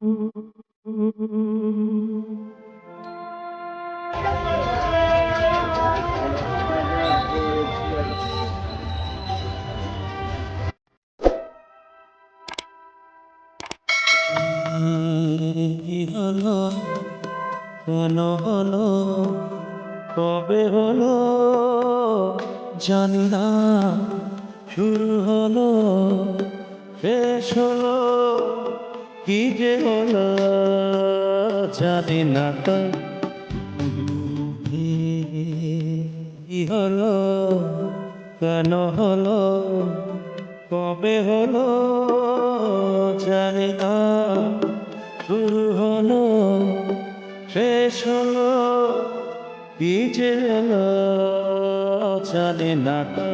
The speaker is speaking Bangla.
কেন হলো কবে হলো জানি না শুরু হলো শেষ হলো। কি যে হলো জানি না তো। কি হলো, কেন হলো, কবে হলো জানি না। শুরু হলো, শেষ হলো, কি যে হলো জানি না তো।